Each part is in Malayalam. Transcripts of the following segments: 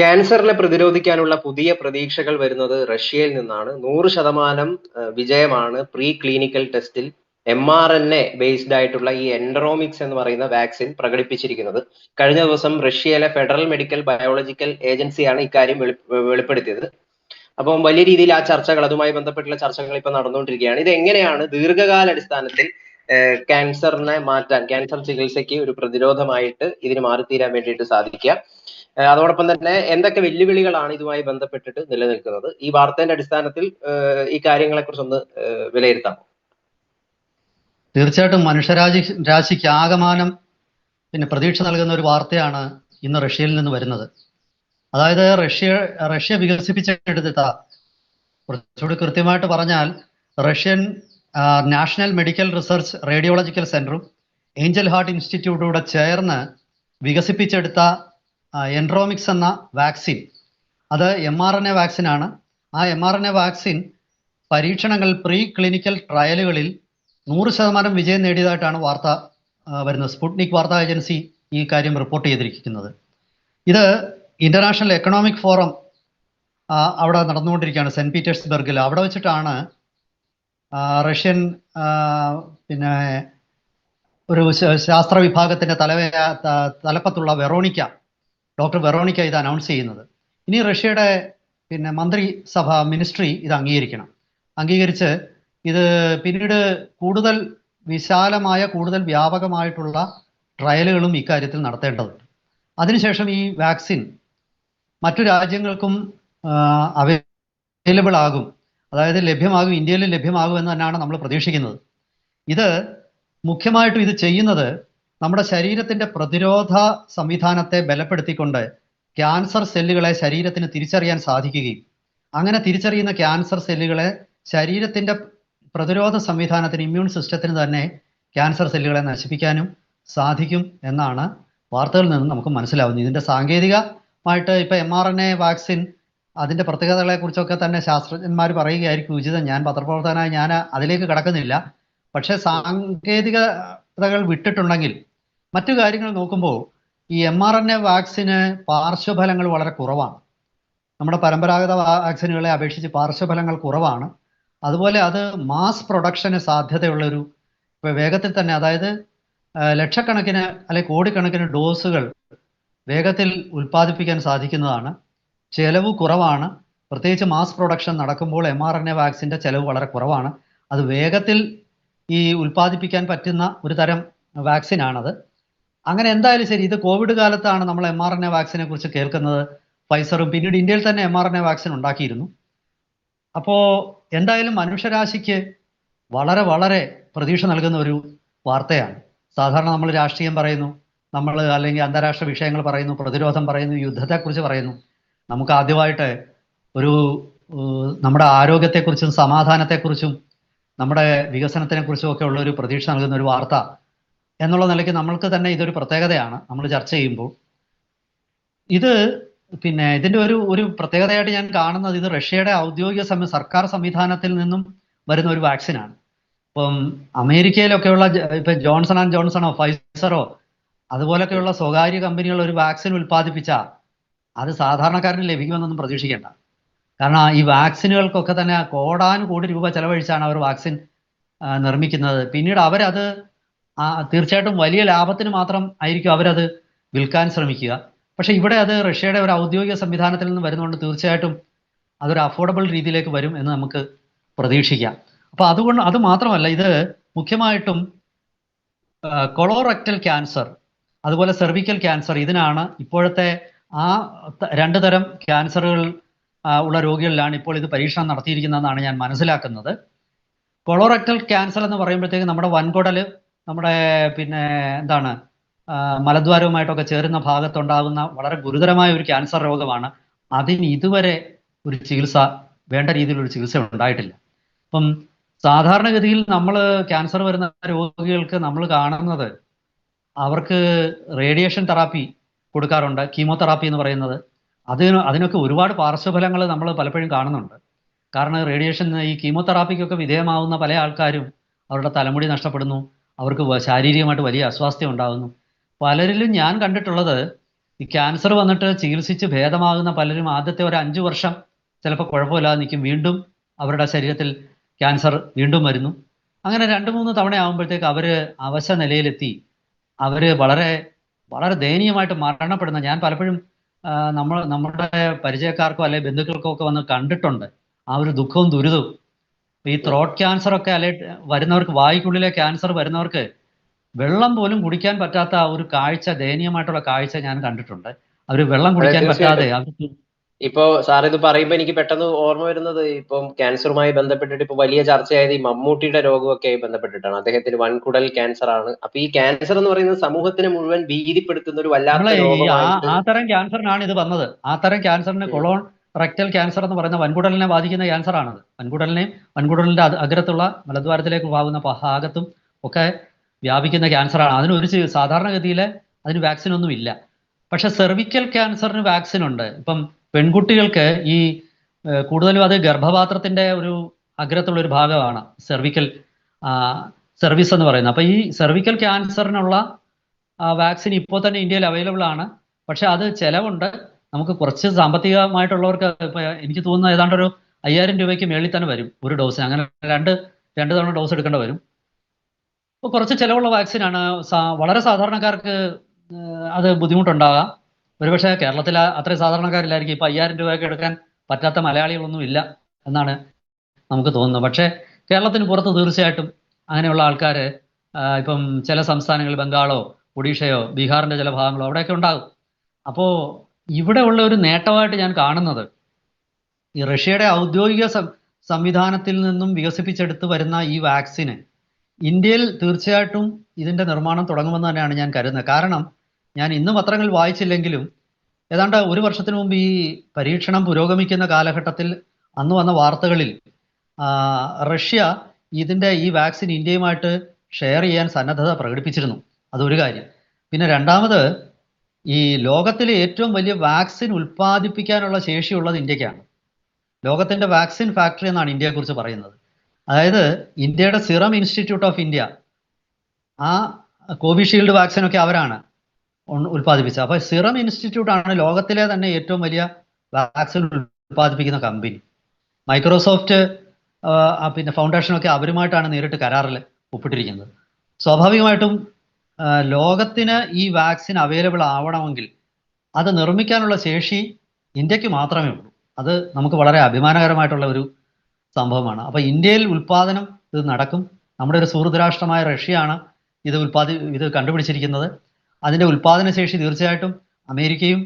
ക്യാൻസറിനെ പ്രതിരോധിക്കാനുള്ള പുതിയ പ്രതീക്ഷകൾ വരുന്നത് റഷ്യയിൽ നിന്നാണ്. നൂറ് ശതമാനം വിജയമാണ് പ്രീ ക്ലിനിക്കൽ ടെസ്റ്റിൽ M R N A based ആയിട്ടുള്ള ഈ എൻഡറോമിക്സ് എന്ന് പറയുന്ന വാക്സിൻ പ്രകടിപ്പിച്ചിരിക്കുന്നത്. കഴിഞ്ഞ ദിവസം റഷ്യയിലെ ഫെഡറൽ മെഡിക്കൽ ബയോളജിക്കൽ ഏജൻസിയാണ് ഇക്കാര്യം വെളി വെളിപ്പെടുത്തിയത്. അപ്പം വലിയ രീതിയിൽ ആ ചർച്ചകൾ അതുമായി ബന്ധപ്പെട്ടുള്ള ചർച്ചകൾ ഇപ്പൊ നടന്നുകൊണ്ടിരിക്കുകയാണ്. ഇത് എങ്ങനെയാണ് ദീർഘകാല അടിസ്ഥാനത്തിൽ ക്യാൻസറിനെ മാറ്റാൻ ക്യാൻസർ ചികിത്സയ്ക്ക് ഒരു പ്രതിരോധമായിട്ട് ഇതിന് മാറിത്തീരാൻ വേണ്ടിയിട്ട് സാധിക്കുക. അതോടൊപ്പം തന്നെ എന്തൊക്കെ വെല്ലുവിളികളാണ് ഇതുമായി ബന്ധപ്പെട്ടിട്ട് നിലനിൽക്കുന്നത്? ഈ വാർത്തേന്റെ അടിസ്ഥാനത്തിൽ ഈ കാര്യങ്ങളെ കുറിച്ച് ഒന്ന് ഏഹ് വിലയിരുത്താം തീർച്ചയായിട്ടും മനുഷ്യരാശി രാശിക്ക് ആകമാനം പിന്നെ പ്രതീക്ഷ നൽകുന്ന ഒരു വാർത്തയാണ് ഇന്ന് റഷ്യയിൽ നിന്ന് വരുന്നത്. അതായത് റഷ്യ റഷ്യ വികസിപ്പിച്ചെടുത്ത കുറച്ചുകൂടി കൃത്യമായിട്ട് പറഞ്ഞാൽ Russian national medical research radiological സെന്ററും ഏഞ്ചൽ ഹാർട്ട് ഇൻസ്റ്റിറ്റ്യൂട്ടൂടെ ചേർന്ന് വികസിപ്പിച്ചെടുത്ത എൻട്രോമിക്സ് എന്ന വാക്സിൻ. അത് എം ആർ എൻ എ വാക്സിനാണ്. ആ M R N A vaccine പരീക്ഷണങ്ങൾ പ്രീ ക്ലിനിക്കൽ ട്രയലുകളിൽ നൂറ് ശതമാനം വിജയം നേടിയതായിട്ടാണ് വാർത്ത വരുന്നത്. സ്പുട്നിക് വാർത്താ ഏജൻസി ഈ കാര്യം റിപ്പോർട്ട് ചെയ്തിരിക്കുന്നത്. ഇത് ഇന്റർനാഷണൽ എക്കണോമിക് ഫോറം അവിടെ നടന്നുകൊണ്ടിരിക്കുകയാണ്. സെന്റ് പീറ്റേഴ്സ്ബർഗിൽ. അവിടെ വെച്ചിട്ടാണ് റഷ്യൻ പിന്നെ ഒരു ശാസ്ത്ര വിഭാഗത്തിന്റെ തലവ തലപ്പത്തുള്ള വെറോണിക്ക ഡോക്ടർ വെറോണിക്ക ഇത് അനൗൺസ് ചെയ്യുന്നത്. ഇനി റഷ്യയുടെ പിന്നെ മന്ത്രിസഭ മിനിസ്ട്രി ഇത് അംഗീകരിക്കണം. അംഗീകരിച്ച് ഇത് പിന്നീട് കൂടുതൽ വിശാലമായ കൂടുതൽ വ്യാപകമായിട്ടുള്ള ട്രയലുകളും ഇക്കാര്യത്തിൽ നടത്തേണ്ടതുണ്ട്. അതിനുശേഷം ഈ വാക്സിൻ മറ്റു രാജ്യങ്ങൾക്കും അവൈലബിൾ ആകും. അതായത് ലഭ്യമാകും ഇന്ത്യയിൽ ലഭ്യമാകും എന്ന് തന്നെയാണ് നമ്മൾ പ്രതീക്ഷിക്കുന്നത്. ഇത് മുഖ്യമായിട്ടും ഇത് ചെയ്യുന്നത് നമ്മുടെ ശരീരത്തിന്റെ പ്രതിരോധ സംവിധാനത്തെ ബലപ്പെടുത്തിക്കൊണ്ട് ക്യാൻസർ സെല്ലുകളെ ശരീരത്തിന് തിരിച്ചറിയാൻ സാധിക്കുകയും അങ്ങനെ തിരിച്ചറിയുന്ന ക്യാൻസർ സെല്ലുകളെ ശരീരത്തിന്റെ പ്രതിരോധ സംവിധാനത്തിന് ഇമ്മ്യൂൺ സിസ്റ്റത്തിന് തന്നെ ക്യാൻസർ സെല്ലുകളെ നശിപ്പിക്കാനും സാധിക്കും എന്നാണ് വാർത്തകളിൽ നിന്ന് നമുക്ക് മനസ്സിലാവുന്നത്. ഇതിന്റെ സാങ്കേതികമായിട്ട് ഇപ്പൊ M R N A vaccine അതിന്റെ പ്രത്യേകതകളെ കുറിച്ചൊക്കെ തന്നെ ശാസ്ത്രജ്ഞന്മാർ പറയുകയായിരിക്കും ഉചിതം. ഞാൻ പത്രപ്രവർത്തകനായി ഞാൻ അതിലേക്ക് കടക്കുന്നില്ല. പക്ഷേ സാങ്കേതികതകൾ വിട്ടിട്ടുണ്ടെങ്കിൽ മറ്റു കാര്യങ്ങൾ നോക്കുമ്പോൾ ഈ എം ആർ എൻ എ വാക്സിന് പാർശ്വഫലങ്ങൾ വളരെ കുറവാണ്. നമ്മുടെ പരമ്പരാഗത വാക്സിനുകളെ അപേക്ഷിച്ച് പാർശ്വഫലങ്ങൾ കുറവാണ്. അതുപോലെ അത് മാസ് പ്രൊഡക്ഷന് സാധ്യതയുള്ളൊരു ഒരു വേഗത്തിൽ തന്നെ അതായത് ലക്ഷക്കണക്കിന് അല്ലെ കോടിക്കണക്കിന് ഡോസുകൾ വേഗത്തിൽ ഉൽപ്പാദിപ്പിക്കാൻ സാധിക്കുന്നതാണ്. ചെലവ് കുറവാണ്. പ്രത്യേകിച്ച് മാസ് പ്രൊഡക്ഷൻ നടക്കുമ്പോൾ എം ആർ എൻ എ വാക്സിന്റെ ചെലവ് വളരെ കുറവാണ്. അത് വേഗത്തിൽ ഈ ഉൽപ്പാദിപ്പിക്കാൻ പറ്റുന്ന ഒരു തരം വാക്സിനാണത് അങ്ങനെ എന്തായാലും ശരി ഇത് കോവിഡ് കാലത്താണ് നമ്മൾ എം ആർ എൻ എ വാക്സിനെ കുറിച്ച് കേൾക്കുന്നത്. ഫൈസറും പിന്നീട് ഇന്ത്യയിൽ തന്നെ M R N A vaccine ഉണ്ടാക്കിയിരുന്നു. അപ്പോൾ എന്തായാലും മനുഷ്യരാശിക്ക് വളരെ വളരെ പ്രതീക്ഷ നൽകുന്ന ഒരു വാർത്തയാണ്. സാധാരണ നമ്മൾ രാഷ്ട്രീയം പറയുന്നു നമ്മൾ അല്ലെങ്കിൽ അന്താരാഷ്ട്ര വിഷയങ്ങൾ പറയുന്നു പ്രതിരോധം പറയുന്നു യുദ്ധത്തെക്കുറിച്ച് പറയുന്നു. നമുക്ക് ആദ്യമായിട്ട് ഒരു നമ്മുടെ ആരോഗ്യത്തെക്കുറിച്ചും സമാധാനത്തെക്കുറിച്ചും നമ്മുടെ വികസനത്തിനെ കുറിച്ചും ഒക്കെ ഉള്ള ഒരു പ്രതീക്ഷ നൽകുന്ന ഒരു വാർത്ത എന്നുള്ള നിലയ്ക്ക് നമ്മൾക്ക് തന്നെ ഇതൊരു പ്രത്യേകതയാണ് നമ്മൾ ചർച്ച ചെയ്യുമ്പോൾ. ഇത് പിന്നെ ഇതിന്റെ ഒരു ഒരു പ്രത്യേകതയായിട്ട് ഞാൻ കാണുന്നത് ഇത് റഷ്യയുടെ ഔദ്യോഗിക സമയ സർക്കാർ സംവിധാനത്തിൽ നിന്നും വരുന്ന ഒരു വാക്സിനാണ്. ഇപ്പം അമേരിക്കയിലൊക്കെയുള്ള ഇപ്പം ജോൺസൺ ആൻഡ് ജോൺസണോ ഫൈസറോ അതുപോലൊക്കെയുള്ള സ്വകാര്യ കമ്പനികൾ ഒരു വാക്സിൻ ഉൽപ്പാദിപ്പിച്ചാൽ അത് സാധാരണക്കാരന് ലഭിക്കുമെന്നൊന്നും പ്രതീക്ഷിക്കേണ്ട. കാരണം ഈ വാക്സിനുകൾക്കൊക്കെ തന്നെ കോടാനുകോടി രൂപ ചെലവഴിച്ചാണ് അവർ വാക്സിൻ നിർമ്മിക്കുന്നത്. പിന്നീട് അവരത് തീർച്ചയായിട്ടും വലിയ ലാഭത്തിന് മാത്രം ആയിരിക്കും അവരത് വിൽക്കാൻ ശ്രമിക്കുക. പക്ഷേ ഇവിടെ അത് റഷ്യയുടെ ഒരു ഔദ്യോഗിക സംവിധാനത്തിൽ നിന്ന് വരുന്നതുകൊണ്ട് തീർച്ചയായിട്ടും അതൊരു അഫോർഡബിൾ രീതിയിലേക്ക് വരും എന്ന് നമുക്ക് പ്രതീക്ഷിക്കാം. അപ്പോൾ അതുകൊണ്ട് അത് മാത്രമല്ല ഇത് മുഖ്യമായിട്ടും കൊളോറക്റ്റൽ ക്യാൻസർ അതുപോലെ സെർവിക്കൽ ക്യാൻസർ ഇതിനാണ് ഇപ്പോഴത്തെ ആ രണ്ട് തരം ക്യാൻസറുകൾ ഉള്ള രോഗികളിലാണ് ഇപ്പോൾ ഇത് പരീക്ഷണം നടത്തിയിരിക്കുന്നതെന്നാണ് ഞാൻ മനസ്സിലാക്കുന്നത്. കൊളോറക്ടൽ ക്യാൻസർ എന്ന് പറയുമ്പോഴത്തേക്ക് നമ്മുടെ വൻകുടൽ നമ്മുടെ പിന്നെ എന്താണ് മലദ്വാരവുമായിട്ടൊക്കെ ചേരുന്ന ഭാഗത്തുണ്ടാകുന്ന വളരെ ഗുരുതരമായ ഒരു ക്യാൻസർ രോഗമാണ്. അതിന് ഇതുവരെ ഒരു ചികിത്സ വേണ്ട രീതിയിലൊരു ചികിത്സ ഉണ്ടായിട്ടില്ല. അപ്പം സാധാരണഗതിയിൽ നമ്മൾ ക്യാൻസർ വരുന്ന രോഗികൾക്ക് നമ്മൾ കാണുന്നത് അവർക്ക് റേഡിയേഷൻ തെറാപ്പി കൊടുക്കാറുണ്ട്. കീമോതെറാപ്പി എന്ന് പറയുന്നത് അതിന് അതിനൊക്കെ ഒരുപാട് പാർശ്വഫലങ്ങൾ നമ്മൾ പലപ്പോഴും കാണുന്നുണ്ട്. കാരണം റേഡിയേഷൻ ഈ കീമോതെറാപ്പിക്കൊക്കെ വിധേയമാവുന്ന പല ആൾക്കാരും അവരുടെ തലമുടി നഷ്ടപ്പെടുന്നു അവർക്ക് ശാരീരികമായിട്ട് വലിയ അസ്വാസ്ഥ്യം ഉണ്ടാകുന്നു. പലരിലും ഞാൻ കണ്ടിട്ടുള്ളത് ഈ ക്യാൻസർ വന്നിട്ട് ചികിത്സിച്ച് ഭേദമാകുന്ന പലരും ആദ്യത്തെ ഒരു അഞ്ചു വർഷം ചിലപ്പോൾ കുഴപ്പമില്ലാതെ നിൽക്കും. വീണ്ടും അവരുടെ ശരീരത്തിൽ ക്യാൻസർ വീണ്ടും വരുന്നു. അങ്ങനെ രണ്ട് മൂന്ന് തവണ ആകുമ്പോഴത്തേക്ക് അവർ അവശ നിലയിലെത്തി അവർ വളരെ വളരെ ദയനീയമായിട്ട് മരണപ്പെടുന്ന ഞാൻ പലപ്പോഴും നമ്മൾ നമ്മുടെ പരിചയക്കാർക്കോ അല്ലെങ്കിൽ ബന്ധുക്കൾക്കോ ഒക്കെ വന്ന് കണ്ടിട്ടുണ്ട്. ആ ഒരു ദുഃഖവും ദുരിതവും. ഈ ത്രോട്ട് ക്യാൻസർ ഒക്കെ അല്ലെ വരുന്നവർക്ക് വായിക്കുള്ളിലെ ക്യാൻസർ വരുന്നവർക്ക് വെള്ളം പോലും കുടിക്കാൻ പറ്റാത്ത ആ ഒരു കാഴ്ച ദയനീയമായിട്ടുള്ള കാഴ്ച ഞാൻ കണ്ടിട്ടുണ്ട്. അവർ വെള്ളം കുടിക്കാൻ പറ്റാതെ അവർ ഇപ്പോ സാർ ഇത് പറയുമ്പോ എനിക്ക് പെട്ടെന്ന് ഓർമ്മ വരുന്നത് ഇപ്പം ക്യാൻസറുമായി ബന്ധപ്പെട്ടിട്ട് ഇപ്പൊ വലിയ ചർച്ചയായത് ഈ മമ്മൂട്ടിയുടെ രോഗമൊക്കെ ബന്ധപ്പെട്ടിട്ടാണ്. അദ്ദേഹത്തിന് വൻകുടൽ ക്യാൻസർ ആണ് അപ്പൊ ഈ ക്യാൻസർ എന്ന് പറയുന്നത് സമൂഹത്തിനെ മുഴുവൻ ഭീതിപ്പെടുത്തുന്ന ഒരു വല്ലാത്ത ആ തരം ക്യാൻസറിനാണ് ഇത് വന്നത്. ആ തരം ക്യാൻസറിന് കൊളോൺ റെക്ടൽ ക്യാൻസർ എന്ന് പറയുന്ന വൻകുടലിനെ ബാധിക്കുന്ന ക്യാൻസർ ആണത് വൻകുടലിനെയും വൻകുടലിന്റെ അഗ്രത്തുള്ള മലദ്വാരത്തിലേക്ക് പോകുന്ന ഭാഗത്തും ഒക്കെ വ്യാപിക്കുന്ന ക്യാൻസർ ആണ് അതിന് ഒരു സാധാരണഗതിയിൽ അതിന് വാക്സിൻ ഒന്നും ഇല്ല പക്ഷെ സെർവിക്കൽ ക്യാൻസറിന് വാക്സിൻ ഉണ്ട് ഇപ്പം പെൺകുട്ടികൾക്ക് ഈ കൂടുതലും അത് ഗർഭപാത്രത്തിന്റെ ഒരു അഗ്രത്തുള്ള ഒരു ഭാഗമാണ് സെർവിക്കൽ സർവീസ് എന്ന് പറയുന്നത്. അപ്പൊ ഈ സെർവിക്കൽ ക്യാൻസറിനുള്ള വാക്സിൻ ഇപ്പോൾ തന്നെ ഇന്ത്യയിൽ അവൈലബിൾ ആണ്. പക്ഷെ അത് ചെലവുണ്ട്. നമുക്ക് കുറച്ച് സാമ്പത്തികമായിട്ടുള്ളവർക്ക് എനിക്ക് തോന്നുന്ന ഏതാണ്ട് ഒരു അയ്യായിരം രൂപയ്ക്ക് മേളിൽ തന്നെ വരും ഒരു ഡോസ് അങ്ങനെ രണ്ട് രണ്ട് തവണ ഡോസ് എടുക്കേണ്ടി വരും. അപ്പോൾ കുറച്ച് ചിലവുള്ള വാക്സിനാണ് വളരെ സാധാരണക്കാർക്ക് അത് ബുദ്ധിമുട്ടുണ്ടാകാം. ഒരുപക്ഷെ കേരളത്തിൽ അത്രയും സാധാരണക്കാരില്ലായിരിക്കും. ഇപ്പൊ അയ്യായിരം രൂപയൊക്കെ എടുക്കാൻ പറ്റാത്ത മലയാളികളൊന്നും ഇല്ല എന്നാണ് നമുക്ക് തോന്നുന്നത്. പക്ഷേ കേരളത്തിന് പുറത്ത് തീർച്ചയായിട്ടും അങ്ങനെയുള്ള ആൾക്കാർ ഇപ്പം ചില സംസ്ഥാനങ്ങൾ ബംഗാളോ ഒഡീഷയോ ബീഹാറിന്റെ ചില ഭാഗങ്ങളോ അവിടെയൊക്കെ ഉണ്ടാകും. അപ്പോൾ ഇവിടെ ഉള്ള ഒരു നേട്ടമായിട്ട് ഞാൻ കാണുന്നത് ഈ റഷ്യയുടെ ഔദ്യോഗിക സംവിധാനത്തിൽ നിന്നും വികസിപ്പിച്ചെടുത്ത് വരുന്ന ഈ വാക്സിന് ഇന്ത്യയിൽ തീർച്ചയായിട്ടും ഇതിന്റെ നിർമ്മാണം തുടങ്ങുമെന്ന് തന്നെയാണ് ഞാൻ കരുതുന്നത്. കാരണം ഞാൻ ഇന്ന് പത്രങ്ങൾ വായിച്ചില്ലെങ്കിലും ഏതാണ്ട് ഒരു വർഷത്തിന് മുമ്പ് ഈ പരീക്ഷണം പുരോഗമിക്കുന്ന കാലഘട്ടത്തിൽ അന്ന് വന്ന വാർത്തകളിൽ റഷ്യ ഇതിന്റെ ഈ വാക്സിൻ ഇന്ത്യയുമായിട്ട് ഷെയർ ചെയ്യാൻ സന്നദ്ധത പ്രകടിപ്പിച്ചിരുന്നു. അതൊരു കാര്യം. പിന്നെ രണ്ടാമത് ഈ ലോകത്തിലെ ഏറ്റവും വലിയ വാക്സിൻ ഉൽപ്പാദിപ്പിക്കാനുള്ള ശേഷിയുള്ളത് ഇന്ത്യക്കാണ്. ലോകത്തിന്റെ വാക്സിൻ ഫാക്ടറി എന്നാണ് ഇന്ത്യയെക്കുറിച്ച് പറയുന്നത്. അതായത് ഇന്ത്യയുടെ സിറം ഇൻസ്റ്റിറ്റ്യൂട്ട് ഓഫ് ഇന്ത്യ ആ കോവിഷീൽഡ് വാക്സിനൊക്കെ അവരാണ്. ഉൽപ്പാദിപ്പിച്ചത്. അപ്പോൾ സിറം ഇൻസ്റ്റിറ്റ്യൂട്ട് ആണ് ലോകത്തിലെ തന്നെ ഏറ്റവും വലിയ വാക്സിൻ ഉൽപ്പാദിപ്പിക്കുന്ന കമ്പനി. മൈക്രോസോഫ്റ്റ് പിന്നെ ഫൗണ്ടേഷനൊക്കെ അവരുമായിട്ടാണ് നേരിട്ട് കരാറിൽ ഒപ്പിട്ടിരിക്കുന്നത്. സ്വാഭാവികമായിട്ടും ലോകത്തിന് ഈ വാക്സിൻ അവൈലബിൾ ആവണമെങ്കിൽ അത് നിർമ്മിക്കാനുള്ള ശേഷി ഇന്ത്യയ്ക്ക് മാത്രമേ ഉള്ളൂ. അത് നമുക്ക് വളരെ അഭിമാനകരമായിട്ടുള്ള ഒരു സംഭവമാണ്. അപ്പോൾ ഇന്ത്യയിൽ ഉൽപാദനം ഇത് നടക്കും. നമ്മുടെ ഒരു സുഹൃത് രാഷ്ട്രമായ റഷ്യയാണ് ഇത് ഉൽപാദി ഇത് കണ്ടുപിടിച്ചിരിക്കുന്നത്. അതിന്റെ ഉൽപാദന ശേഷി തീർച്ചയായിട്ടും അമേരിക്കയും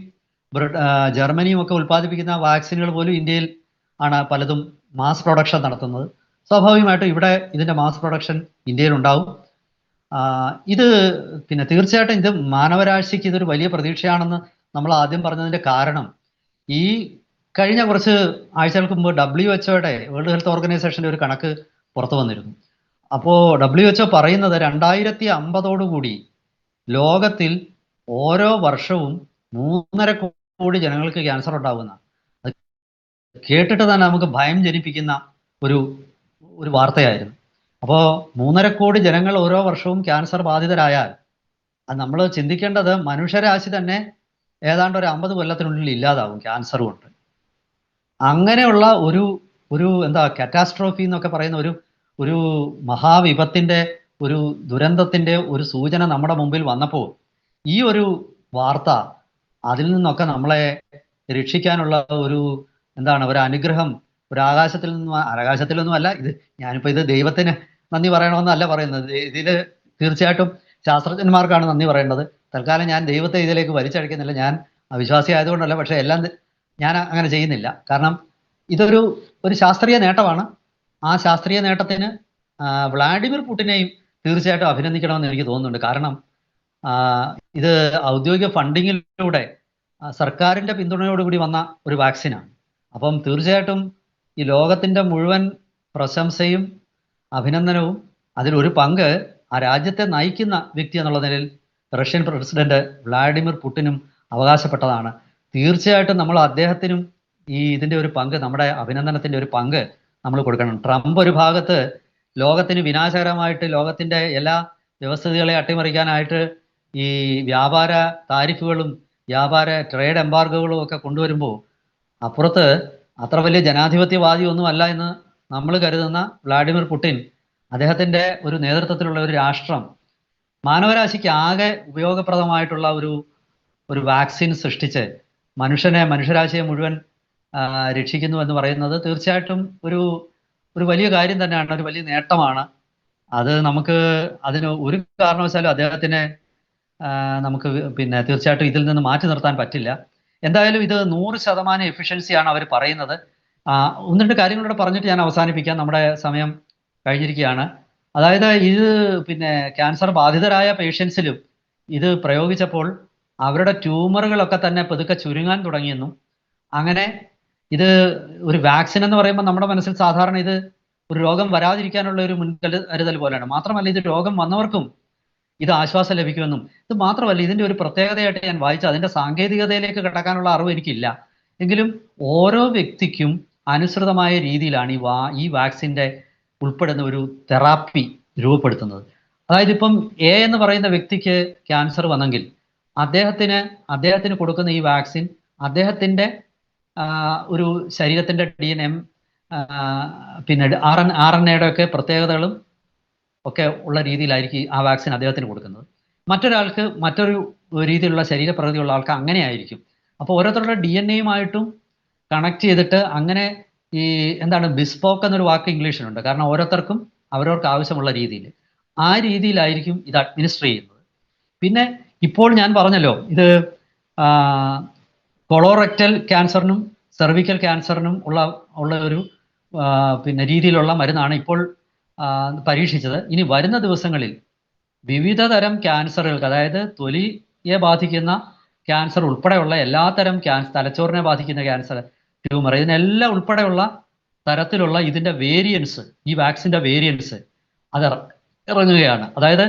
ജർമ്മനിയും ഒക്കെ ഉൽപ്പാദിപ്പിക്കുന്ന വാക്സിനുകൾ പോലും ഇന്ത്യയിൽ ആണ് പലതും മാസ് പ്രൊഡക്ഷൻ നടത്തുന്നത്. സ്വാഭാവികമായിട്ടും ഇവിടെ ഇതിന്റെ മാസ് പ്രൊഡക്ഷൻ ഇന്ത്യയിൽ ഉണ്ടാവും ഇത് പിന്നെ തീർച്ചയായിട്ടും ഇത് മാനവരാശിക്ക് ഇതൊരു വലിയ പ്രതീക്ഷയാണെന്ന് നമ്മൾ ആദ്യം പറഞ്ഞതിന്റെ കാരണം ഈ കഴിഞ്ഞ കുറച്ച് ആഴ്ചകൾക്ക് മുമ്പ് ഡബ്ല്യു എച്ച്ഒയുടെ വേൾഡ് ഹെൽത്ത് ഓർഗനൈസേഷന്റെ ഒരു കണക്ക് പുറത്തു വന്നിരുന്നു. അപ്പോൾ ഡബ്ല്യു എച്ച്ഒ പറയുന്നത് രണ്ടായിരത്തി അമ്പതോടുകൂടി ലോകത്തിൽ ഓരോ വർഷവും മൂന്നര കോടി ജനങ്ങൾക്ക് ക്യാൻസർ ഉണ്ടാകുന്ന. കേട്ടിട്ട് തന്നെ നമുക്ക് ഭയം ജനിപ്പിക്കുന്ന ഒരു ഒരു വാർത്തയായിരുന്നു. അപ്പോൾ മൂന്നര കോടി ജനങ്ങൾ ഓരോ വർഷവും ക്യാൻസർ ബാധിതരായാൽ അത് നമ്മൾ ചിന്തിക്കേണ്ടത് മനുഷ്യരാശി തന്നെ ഏതാണ്ട് ഒരു അമ്പത് കൊല്ലത്തിനുള്ളിൽ ഇല്ലാതാവും ക്യാൻസർ കൊണ്ട്. അങ്ങനെയുള്ള ഒരു ഒരു എന്താ കാറ്റാസ്ട്രോഫി എന്നൊക്കെ പറയുന്ന ഒരു ഒരു മഹാവിപത്തിന്റെ ഒരു ദുരന്തത്തിന്റെ ഒരു സൂചന നമ്മുടെ മുമ്പിൽ വന്നപ്പോൾ ഈ ഒരു വാർത്ത അതിൽ നിന്നൊക്കെ നമ്മളെ രക്ഷിക്കാനുള്ള ഒരു എന്താണ് ഒരു അനുഗ്രഹം ഒരു ആകാശത്തിൽ നിന്നും ആകാശത്തിലൊന്നും അല്ല ഇത് ഞാനിപ്പോ ഇത് ദൈവത്തിന് നന്ദി പറയണമെന്നല്ല പറയുന്നത്. ഇതിൽ തീർച്ചയായിട്ടും ശാസ്ത്രജ്ഞന്മാർക്കാണ് നന്ദി പറയേണ്ടത്. തൽക്കാലം ഞാൻ ദൈവത്തെ ഇതിലേക്ക് വലിച്ചഴിക്കുന്നില്ല ഞാൻ അവിശ്വാസി ആയതുകൊണ്ടല്ല പക്ഷെ എല്ലാം ഞാൻ അങ്ങനെ ചെയ്യുന്നില്ല. കാരണം ഇതൊരു ഒരു ശാസ്ത്രീയ നേട്ടമാണ്. ആ ശാസ്ത്രീയ നേട്ടത്തിന് വ്ളാഡിമിർ പുടിനെയും തീർച്ചയായിട്ടും അഭിനന്ദിക്കണമെന്ന് എനിക്ക് തോന്നുന്നുണ്ട്. കാരണം ഇത് ഔദ്യോഗിക ഫണ്ടിങ്ങിലൂടെ സർക്കാരിന്റെ പിന്തുണയോടുകൂടി വന്ന ഒരു വാക്സിനാണ്. അപ്പം തീർച്ചയായിട്ടും ഈ ലോകത്തിന്റെ മുഴുവൻ പ്രശംസയും അഭിനന്ദനവും. അതിലൊരു പങ്ക് ആ രാജ്യത്തെ നയിക്കുന്ന വ്യക്തി എന്നുള്ള നിലയിൽ റഷ്യൻ പ്രസിഡന്റ് വ്ളാഡിമിർ പുടിനും അവകാശപ്പെട്ടതാണ്. തീർച്ചയായിട്ടും നമ്മൾ അദ്ദേഹത്തിനും ഈ ഇതിന്റെ ഒരു പങ്ക് നമ്മുടെ അഭിനന്ദനത്തിന്റെ ഒരു പങ്ക് നമ്മൾ കൊടുക്കണം. ട്രംപ് ഒരു ഭാഗത്ത് ലോകത്തിന് വിനാശകരമായിട്ട് ലോകത്തിന്റെ എല്ലാ വ്യവസ്ഥിതികളെ അട്ടിമറിക്കാനായിട്ട് ഈ വ്യാപാര താരിഫുകളും വ്യാപാര ട്രേഡ് എംബാർഗോകളും ഒക്കെ കൊണ്ടുവരുമ്പോൾ അപ്പുറത്ത് അത്ര വലിയ ജനാധിപത്യവാദി ഒന്നുമല്ല എന്ന് നമ്മൾ കരുതുന്ന വ്ളാഡിമിർ പുടിൻ അദ്ദേഹത്തിന്റെ ഒരു നേതൃത്വത്തിലുള്ള ഒരു രാഷ്ട്രം മാനവരാശിക്ക് ആകെ ഉപയോഗപ്രദമായിട്ടുള്ള ഒരു ഒരു വാക്സിൻ സൃഷ്ടിച്ച് മനുഷ്യനെ മനുഷ്യരാശിയെ മുഴുവൻ രക്ഷിക്കുന്നു എന്ന് പറയുന്നത് തീർച്ചയായിട്ടും ഒരു ഒരു വലിയ കാര്യം തന്നെയാണ് ഒരു വലിയ നേട്ടമാണ്. അത് നമുക്ക് അതിന് ഒരു കാരണവശാലും അദ്ദേഹത്തിനെ നമുക്ക് പിന്നെ തീർച്ചയായിട്ടും ഇതിൽ നിന്ന് മാറ്റി നിർത്താൻ പറ്റില്ല. എന്തായാലും ഇത് നൂറ് ശതമാനം എഫിഷ്യൻസിയാണ് അവർ പറയുന്നത്. ഒന്ന് രണ്ട് കാര്യങ്ങളൂടെ പറഞ്ഞിട്ട് ഞാൻ അവസാനിപ്പിക്കാം. നമ്മുടെ സമയം കഴിഞ്ഞിരിക്കുകയാണ്. അതായത് ഇത് പിന്നെ ക്യാൻസർ ബാധിതരായ പേഷ്യൻസിലും ഇത് പ്രയോഗിച്ചപ്പോൾ അവരുടെ ട്യൂമറുകളൊക്കെ തന്നെ പതുക്കെ ചുരുങ്ങാൻ തുടങ്ങിയെന്നും അങ്ങനെ ഇത് ഒരു വാക്സിൻ എന്ന് പറയുമ്പോൾ നമ്മുടെ മനസ്സിൽ സാധാരണ ഇത് ഒരു രോഗം വരാതിരിക്കാനുള്ള ഒരു മുൻകരുതൽ പോലെയാണ്. മാത്രമല്ല ഇത് രോഗം വന്നവർക്കും ഇത് ആശ്വാസം ലഭിക്കുമെന്നും. ഇത് മാത്രമല്ല ഇതിന്റെ ഒരു പ്രത്യേകതയായിട്ട് ഞാൻ വായിച്ചു. അതിന്റെ സാങ്കേതികതയിലേക്ക് കിടക്കാനുള്ള അറിവ് എനിക്കില്ല. എങ്കിലും ഓരോ വ്യക്തിക്കും അനുസൃതമായ രീതിയിലാണ് ഈ വാ ഈ വാക്സിന്റെ ഉൾപ്പെടുന്ന ഒരു തെറാപ്പി രൂപപ്പെടുത്തുന്നത്. അതായത് ഇപ്പം എ എന്ന് പറയുന്ന വ്യക്തിക്ക് ക്യാൻസർ വന്നെങ്കിൽ അദ്ദേഹത്തിന് അദ്ദേഹത്തിന് കൊടുക്കുന്ന ഈ വാക്സിൻ അദ്ദേഹത്തിന്റെ ആ, ഒരു ശരീരത്തിന്റെ ഡി എൻ എം പിന്നെ ആർ എൻ ആർ എൻ എയുടെ ഒക്കെ പ്രത്യേകതകളും ഒക്കെ ഉള്ള രീതിയിലായിരിക്കും ആ വാക്സിൻ അദ്ദേഹത്തിന് കൊടുക്കുന്നത്. മറ്റൊരാൾക്ക് മറ്റൊരു രീതിയിലുള്ള ശരീരപ്രകൃതിയുള്ള ആൾക്ക് അങ്ങനെ ആയിരിക്കും അപ്പോൾ ഓരോരുത്തരുടെ ഡി എൻ എയുമായിട്ടും കണക്ട് ചെയ്തിട്ട് അങ്ങനെ ഈ എന്താണ് ബിസ്പോക്ക് എന്നൊരു വാക്ക് ഇംഗ്ലീഷിലുണ്ട്. കാരണം ഓരോരുത്തർക്കും അവരവർക്ക് ആവശ്യമുള്ള രീതിയിൽ. ആ രീതിയിലായിരിക്കും ഇത് അഡ്മിനിസ്റ്റർ ചെയ്യുന്നത്. പിന്നെ ഇപ്പോൾ ഞാൻ പറഞ്ഞല്ലോ ഇത് കൊളോറക്റ്റൽ ക്യാൻസറിനും സെർവിക്കൽ ക്യാൻസറിനും ഉള്ള ഉള്ള ഒരു പിന്നെ രീതിയിലുള്ള മരുന്നാണ് ഇപ്പോൾ പരീക്ഷിച്ചത്. ഇനി വരുന്ന ദിവസങ്ങളിൽ വിവിധ തരം ക്യാൻസറുകൾക്ക് അതായത് തൊലിയെ ബാധിക്കുന്ന ക്യാൻസർ ഉൾപ്പെടെയുള്ള എല്ലാ തരം ക്യാൻസർ തലച്ചോറിനെ ബാധിക്കുന്ന ക്യാൻസർ ട്യൂമർ ഇതിനെല്ലാം ഉൾപ്പെടെയുള്ള തരത്തിലുള്ള ഇതിന്റെ വേരിയൻസ് ഈ വാക്സിന്റെ വേരിയൻസ് അത് ഇറങ്ങുകയാണ്. അതായത്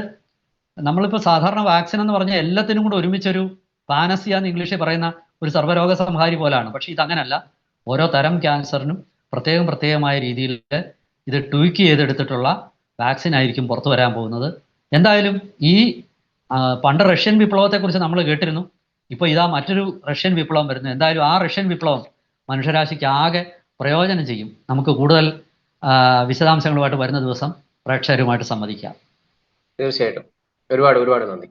നമ്മളിപ്പോൾ സാധാരണ വാക്സിൻ എന്ന് പറഞ്ഞാൽ എല്ലാത്തിനും കൂടെ ഒരുമിച്ചൊരു പാനസിയ എന്ന് ഇംഗ്ലീഷിൽ പറയുന്ന ഒരു സർവരോഗ സംഹാരി പോലാണ്. പക്ഷെ ഇതങ്ങനല്ല. ഓരോ തരം ക്യാൻസറിനും പ്രത്യേകം പ്രത്യേകമായ രീതിയിൽ ഇത് ട്വീക്ക് ചെയ്തെടുത്തിട്ടുള്ള വാക്സിൻ ആയിരിക്കും പുറത്തു വരാൻ പോകുന്നത്. എന്തായാലും ഈ പണ്ട് റഷ്യൻ വിപ്ലവത്തെക്കുറിച്ച് നമ്മൾ കേട്ടിരുന്നു. ഇപ്പോൾ ഇതാ മറ്റൊരു റഷ്യൻ വിപ്ലവം വരുന്നു. എന്തായാലും ആ റഷ്യൻ വിപ്ലവം മനുഷ്യരാശിക്ക് ആകെ പ്രയോജനം ചെയ്യും. നമുക്ക് കൂടുതൽ വിശദാംശങ്ങളുമായിട്ട് വരുന്ന ദിവസം പ്രേക്ഷകരുമായിട്ട് സംവദിക്കാം. തീർച്ചയായിട്ടും. ഒരുപാട് ഒരുപാട് നന്ദി.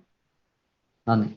നന്ദി.